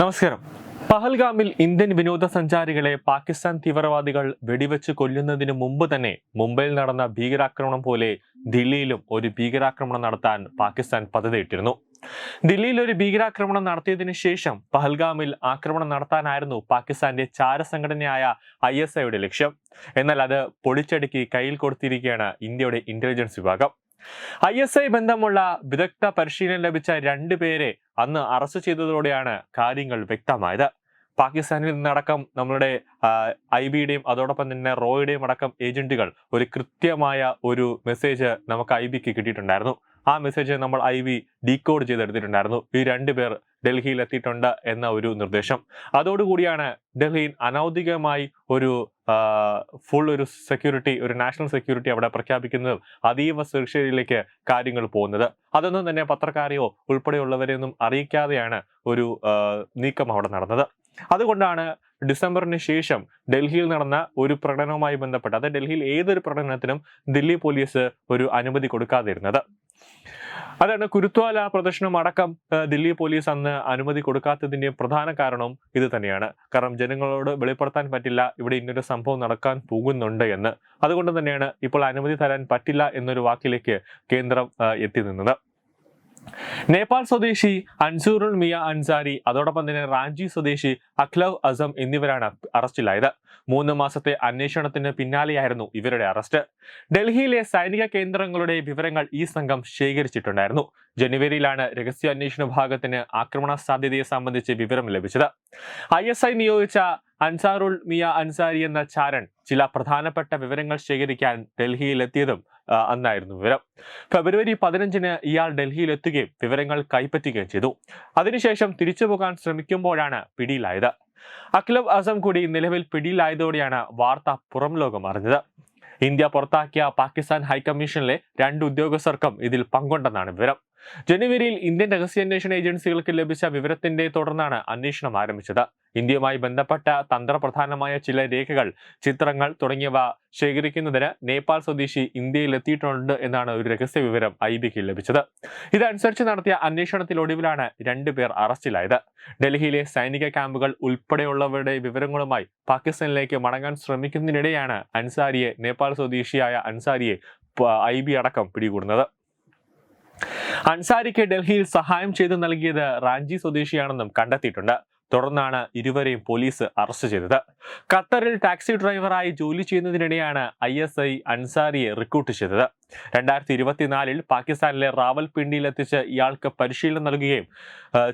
നമസ്കാരം. പഹൽഗാമിൽ ഇന്ത്യൻ വിനോദസഞ്ചാരികളെ പാകിസ്ഥാൻ തീവ്രവാദികൾ വെടിവെച്ച് കൊല്ലുന്നതിന് മുമ്പ് തന്നെ മുംബൈയിൽ നടന്ന ഭീകരാക്രമണം പോലെ ദില്ലിയിലും ഒരു ഭീകരാക്രമണം നടത്താൻ പാകിസ്ഥാൻ പദ്ധതിയിട്ടിരുന്നു. ദില്ലിയിൽ ഒരു ഭീകരാക്രമണം നടത്തിയതിന് ശേഷം പഹൽഗാമിൽ ആക്രമണം നടത്താനായിരുന്നു പാകിസ്ഥാന്റെ ചാരസംഘടനയായ ഐ എസ് ഐയുടെ ലക്ഷ്യം. എന്നാൽ അത് പൊളിച്ചടുക്കി കയ്യിൽ കൊടുത്തിരിക്കുകയാണ് ഇന്ത്യയുടെ ഇന്റലിജൻസ് വിഭാഗം. ഐ എസ് ഐ ബന്ധമുള്ള വിദഗ്ധ പരിശീലനം ലഭിച്ച രണ്ടു പേരെ അന്ന് അറസ്റ്റ് ചെയ്തതോടെയാണ് കാര്യങ്ങൾ വ്യക്തമായത്. പാകിസ്ഥാനിൽ നിന്നടക്കം നമ്മളുടെ ഐ ബിയുടെയും അതോടൊപ്പം തന്നെ റോയുടെയും അടക്കം ഏജന്റുകൾ ഒരു കൃത്യമായ ഒരു മെസ്സേജ് നമുക്ക് ഐ ബിക്ക് കിട്ടിയിട്ടുണ്ടായിരുന്നു. ആ മെസ്സേജ് നമ്മൾ ഐ വി ഡീകോഡ് ചെയ്തെടുത്തിട്ടുണ്ടായിരുന്നു. ഈ രണ്ടുപേർ ഡൽഹിയിൽ എത്തിയിട്ടുണ്ട് എന്ന ഒരു നിർദ്ദേശം. അതോടുകൂടിയാണ് ഡൽഹിയിൽ അനൗദ്യോഗികമായി ഒരു ഫുൾ ഒരു സെക്യൂരിറ്റി ഒരു നാഷണൽ സെക്യൂരിറ്റി അവിടെ പ്രഖ്യാപിക്കുന്നതും അതീവ സുരക്ഷയിലേക്ക് കാര്യങ്ങൾ പോകുന്നത്. അതൊന്നും തന്നെ പത്രക്കാരെയോ ഉൾപ്പെടെയുള്ളവരെയൊന്നും അറിയിക്കാതെയാണ് ഒരു നീക്കം അവിടെ നടന്നത്. അതുകൊണ്ടാണ് ഡിസംബറിന് ശേഷം ഡൽഹിയിൽ നടന്ന ഒരു പ്രകടനവുമായി ബന്ധപ്പെട്ട് അത് ഡൽഹിയിൽ ഏതൊരു പ്രകടനത്തിനും ദില്ലി പോലീസ് ഒരു അനുമതി കൊടുക്കാതിരുന്നത്. അതാണ് കുരുത്വാല പ്രദർശനം അടക്കം ദില്ലി പോലീസ് അന്ന് അനുമതി കൊടുക്കാത്തതിന്റെ പ്രധാന കാരണവും ഇത് തന്നെയാണ്. കാരണം ജനങ്ങളോട് വെളിപ്പെടുത്താൻ പറ്റില്ല ഇവിടെ ഇന്നൊരു സംഭവം നടക്കാൻ പോകുന്നുണ്ട് എന്ന്. അതുകൊണ്ട് തന്നെയാണ് ഇപ്പോൾ അനുമതി തരാൻ പറ്റില്ല എന്നൊരു വാക്കിലേക്ക് കേന്ദ്രം എത്തി നിന്നത്. നേപ്പാൾ സ്വദേശി അൻസൂറുൽ മിയ അൻസാരി അതോടൊപ്പം തന്നെ റാഞ്ചി സ്വദേശി അഖ്ലവ് അസം എന്നിവരാണ് അറസ്റ്റിലായത്. മൂന്ന് മാസത്തെ അന്വേഷണത്തിന് പിന്നാലെയായിരുന്നു ഇവരുടെ അറസ്റ്റ്. ഡൽഹിയിലെ സൈനിക കേന്ദ്രങ്ങളുടെ വിവരങ്ങൾ ഈ സംഘം ശേഖരിച്ചിട്ടുണ്ടായിരുന്നു. ജനുവരിയിലാണ് രഹസ്യ അന്വേഷണ വിഭാഗത്തിന് ആക്രമണ സാധ്യതയെ സംബന്ധിച്ച് വിവരം ലഭിച്ചത്. ഐ എസ് ഐ നിയോഗിച്ച അൻസാറുൾ മിയ അൻസാരി എന്ന ചാരൻ ചില പ്രധാനപ്പെട്ട വിവരങ്ങൾ ശേഖരിക്കാൻ ഡൽഹിയിലെത്തിയതും അന്നായിരുന്നു വിവരം. ഫെബ്രുവരി പതിനഞ്ചിന് ഇയാൾ ഡൽഹിയിൽ എത്തുകയും വിവരങ്ങൾ കൈപ്പറ്റുകയും ചെയ്തു. അതിനുശേഷം തിരിച്ചു പോകാൻ ശ്രമിക്കുമ്പോഴാണ് പിടിയിലായത്. അഖിലബ് അസം കൂടി നിലവിൽ പിടിയിലായതോടെയാണ് വാർത്ത പുറം ലോകം അറിഞ്ഞത്. ഇന്ത്യ പുറത്താക്കിയ പാകിസ്ഥാൻ ഹൈക്കമ്മീഷനിലെ രണ്ട് ഉദ്യോഗസ്ഥർക്കും ഇതിൽ പങ്കുണ്ടെന്നാണ് വിവരം. ജനുവരിയിൽ ഇന്ത്യൻ രഹസ്യാന്വേഷണ ഏജൻസികൾക്ക് ലഭിച്ച വിവരത്തിന്റെ തുടർന്നാണ് അന്വേഷണം ആരംഭിച്ചത്. ഇന്ത്യയുമായി ബന്ധപ്പെട്ട തന്ത്രപ്രധാനമായ ചില രേഖകൾ ചിത്രങ്ങൾ തുടങ്ങിയവ ശേഖരിക്കുന്നതിന് നേപ്പാൾ സ്വദേശി ഇന്ത്യയിൽ എത്തിയിട്ടുണ്ട് എന്നാണ് ഒരു രഹസ്യ വിവരം ഐ ബിക്ക് ലഭിച്ചത്. ഇതനുസരിച്ച് നടത്തിയ അന്വേഷണത്തിലൊടുവിലാണ് രണ്ടുപേർ അറസ്റ്റിലായത്. ഡൽഹിയിലെ സൈനിക ക്യാമ്പുകൾ ഉൾപ്പെടെയുള്ളവരുടെ വിവരങ്ങളുമായി പാകിസ്ഥാനിലേക്ക് മടങ്ങാൻ ശ്രമിക്കുന്നതിനിടെയാണ് അൻസാരിയെ നേപ്പാൾ സ്വദേശിയായ അൻസാരിയെ ഐ ബി അടക്കം പിടികൂടുന്നത്. അൻസാരിക്ക് ഡൽഹിയിൽ സഹായം ചെയ്തു നൽകിയത് റാഞ്ചി സ്വദേശിയാണെന്നും കണ്ടെത്തിയിട്ടുണ്ട്. തുടർന്നാണ് ഇരുവരെയും പോലീസ് അറസ്റ്റ് ചെയ്തത്. ഖത്തറിൽ ടാക്സി ഡ്രൈവറായി ജോലി ചെയ്യുന്നതിനിടെയാണ് ഐ എസ് ഐ അൻസാരിയെ റിക്രൂട്ട് ചെയ്തത്. രണ്ടായിരത്തി ഇരുപത്തിനാലിൽ പാകിസ്ഥാനിലെ റാവൽപിണ്ടിയിൽ എത്തിച്ച് ഇയാൾക്ക് പരിശീലനം നൽകുകയും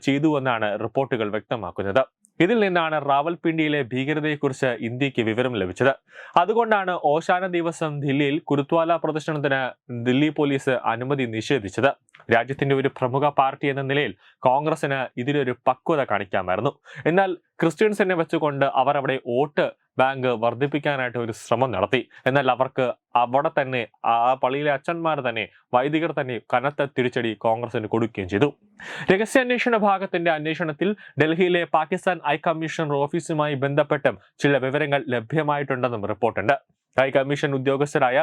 ചെയ്തുവെന്നാണ് റിപ്പോർട്ടുകൾ വ്യക്തമാക്കുന്നത്. ഇതിൽ നിന്നാണ് റാവൽപിണ്ടിയിലെ ഭീകരതയെക്കുറിച്ച് ഇന്ത്യയ്ക്ക് വിവരം ലഭിച്ചത്. അതുകൊണ്ടാണ് ഓശാന ദിവസം ദില്ലിയിൽ കുരുത്വാല പ്രദർശനത്തിന് ദില്ലി പോലീസ് അനുമതി നിഷേധിച്ചത്. രാജ്യത്തിന്റെ ഒരു പ്രമുഖ പാർട്ടി എന്ന നിലയിൽ കോൺഗ്രസിന് ഇതിലൊരു പക്വത കാണിക്കാമായിരുന്നു. എന്നാൽ ക്രിസ്ത്യൻസിനെ വെച്ചുകൊണ്ട് അവർ അവിടെ വോട്ട് ബാങ്ക് വർദ്ധിപ്പിക്കാനായിട്ട് ഒരു ശ്രമം നടത്തി. എന്നാൽ അവർക്ക് അവിടെ തന്നെ ആ പള്ളിയിലെ അച്ഛന്മാർ തന്നെ വൈദികർ തന്നെ കനത്ത തിരിച്ചടി കോൺഗ്രസിന് കൊടുക്കുകയും ചെയ്തു. രഹസ്യാന്വേഷണ ഭാഗത്തിന്റെ അന്വേഷണത്തിൽ ഡൽഹിയിലെ പാകിസ്ഥാൻ ഹൈക്കമ്മീഷണർ ഓഫീസുമായി ബന്ധപ്പെട്ടും ചില വിവരങ്ങൾ ലഭ്യമായിട്ടുണ്ടെന്നും റിപ്പോർട്ടുണ്ട്. ഹൈക്കമ്മീഷൻ കമ്മീഷൻ ഉദ്യോഗസ്ഥരായ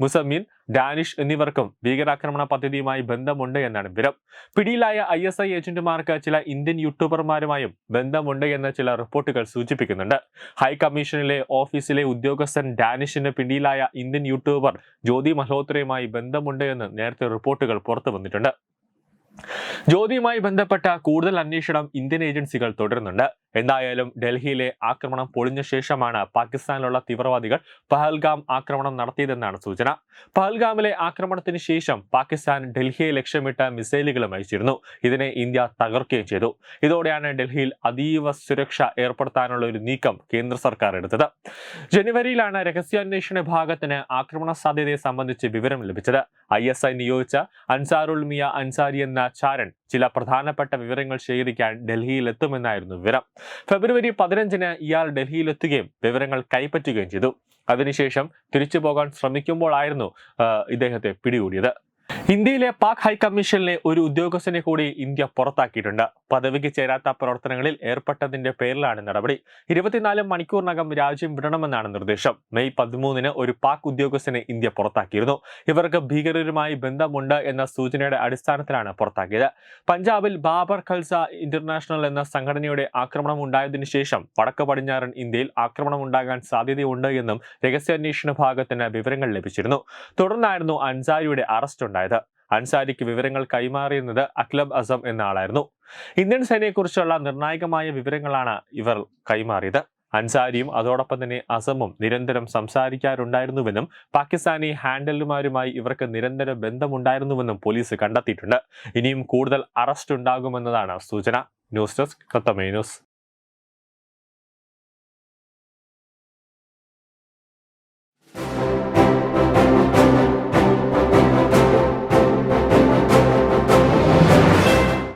മുസമ്മിൻ ഡാനിഷ് എന്നിവർക്കും ഭീകരാക്രമണ പദ്ധതിയുമായി ബന്ധമുണ്ട് എന്നാണ് വിവരം. പിടിയിലായ ഐ എസ് ഐ ഏജന്റുമാർക്ക് ചില ഇന്ത്യൻ യൂട്യൂബർമാരുമായും ബന്ധമുണ്ട് എന്ന് ചില റിപ്പോർട്ടുകൾ സൂചിപ്പിക്കുന്നുണ്ട്. ഹൈക്കമ്മീഷനിലെ ഓഫീസിലെ ഉദ്യോഗസ്ഥൻ ഡാനിഷിന് പിടിയിലായ ഇന്ത്യൻ യൂട്യൂബർ ജ്യോതി മൽഹോത്രയുമായി ബന്ധമുണ്ട് എന്ന് നേരത്തെ റിപ്പോർട്ടുകൾ പുറത്തു വന്നിട്ടുണ്ട് ജ്യോതിയുമായി ബന്ധപ്പെട്ട കൂടുതൽ അന്വേഷണം ഇന്ത്യൻ ഏജൻസികൾ തുടരുന്നുണ്ട്. എന്തായാലും ഡൽഹിയിലെ ആക്രമണം പൊളിഞ്ഞ ശേഷമാണ് പാകിസ്ഥാനിലുള്ള തീവ്രവാദികൾ പഹൽഗാം ആക്രമണം നടത്തിയതെന്നാണ് സൂചന. പഹൽഗാമിലെ ആക്രമണത്തിന് ശേഷം പാകിസ്ഥാൻ ഡൽഹിയെ ലക്ഷ്യമിട്ട് മിസൈലുകളും അയച്ചിരുന്നു. ഇതിനെ ഇന്ത്യ തകർക്കുകയും ചെയ്തു. ഇതോടെയാണ് ഡൽഹിയിൽ അതീവ സുരക്ഷ ഏർപ്പെടുത്താനുള്ള ഒരു നീക്കം കേന്ദ്ര സർക്കാർ എടുത്തത്. ജനുവരിയിലാണ് രഹസ്യാന്വേഷണ വിഭാഗത്തിന് ആക്രമണ സാധ്യതയെ സംബന്ധിച്ച് വിവരം ലഭിച്ചത്. ഐ നിയോഗിച്ച അൻസാറുൽ മിയ അൻസാരി എന്ന ചാരൻ ചില പ്രധാനപ്പെട്ട വിവരങ്ങൾ ശേഖരിക്കാൻ ഡൽഹിയിൽ എത്തുമെന്നായിരുന്നു വിവരം. ഫെബ്രുവരി പതിനഞ്ചിന് ഇയാൾ ഡൽഹിയിലെത്തുകയും വിവരങ്ങൾ കൈപ്പറ്റുകയും ചെയ്തു. അതിനുശേഷം തിരിച്ചു പോകാൻ ശ്രമിക്കുമ്പോഴായിരുന്നു ഇദ്ദേഹത്തെ പിടികൂടിയത്. ഇന്ത്യയിലെ പാക് ഹൈക്കമ്മീഷനിലെ ഒരു ഉദ്യോഗസ്ഥനെ കൂടി ഇന്ത്യ പുറത്താക്കിയിട്ടുണ്ട്. പദവിക്ക് ചേരാത്ത പ്രവർത്തനങ്ങളിൽ ഏർപ്പെട്ടതിന്റെ പേരിലാണ് നടപടി. ഇരുപത്തിനാല് മണിക്കൂറിനകം രാജ്യം വിടണമെന്നാണ് നിർദ്ദേശം. മെയ് പതിമൂന്നിന് ഒരു പാക് ഉദ്യോഗസ്ഥനെ ഇന്ത്യ പുറത്താക്കിയിരുന്നു. ഇവർക്ക് ഭീകരരുമായി ബന്ധമുണ്ട് എന്ന സൂചനയുടെ അടിസ്ഥാനത്തിലാണ് പുറത്താക്കിയത്. പഞ്ചാബിൽ ബാബർ ഖൽസ ഇന്റർനാഷണൽ എന്ന സംഘടനയുടെ ആക്രമണം ഉണ്ടായതിനു ശേഷം വടക്ക് പടിഞ്ഞാറൻ ഇന്ത്യയിൽ ആക്രമണം ഉണ്ടാകാൻ സാധ്യതയുണ്ട് എന്നും രഹസ്യാന്വേഷണ ഭാഗത്തിന് വിവരങ്ങൾ ലഭിച്ചിരുന്നു. തുടർന്നായിരുന്നു അൻസാരിയുടെ അറസ്റ്റ് ഉണ്ടായത്. അൻസാരിക്ക് വിവരങ്ങൾ കൈമാറിയിരുന്നത് അക്ലബ് അസം എന്ന ആളായിരുന്നു ഇന്ത്യൻ സേനയെക്കുറിച്ചുള്ള നിർണായകമായ വിവരങ്ങളാണ് ഇവർ കൈമാറിയത്. അൻസാരിയും അതോടൊപ്പം തന്നെ അസമും നിരന്തരം സംസാരിക്കാറുണ്ടായിരുന്നുവെന്നും പാകിസ്ഥാനി ഹാൻഡലുമാരുമായി ഇവർക്ക് നിരന്തര ബന്ധമുണ്ടായിരുന്നുവെന്നും പോലീസ് കണ്ടെത്തിയിട്ടുണ്ട്. ഇനിയും കൂടുതൽ അറസ്റ്റ് ഉണ്ടാകുമെന്നതാണ് സൂചന. ന്യൂസ് ഡെസ്ക് കത്തമേ ന്യൂസ്.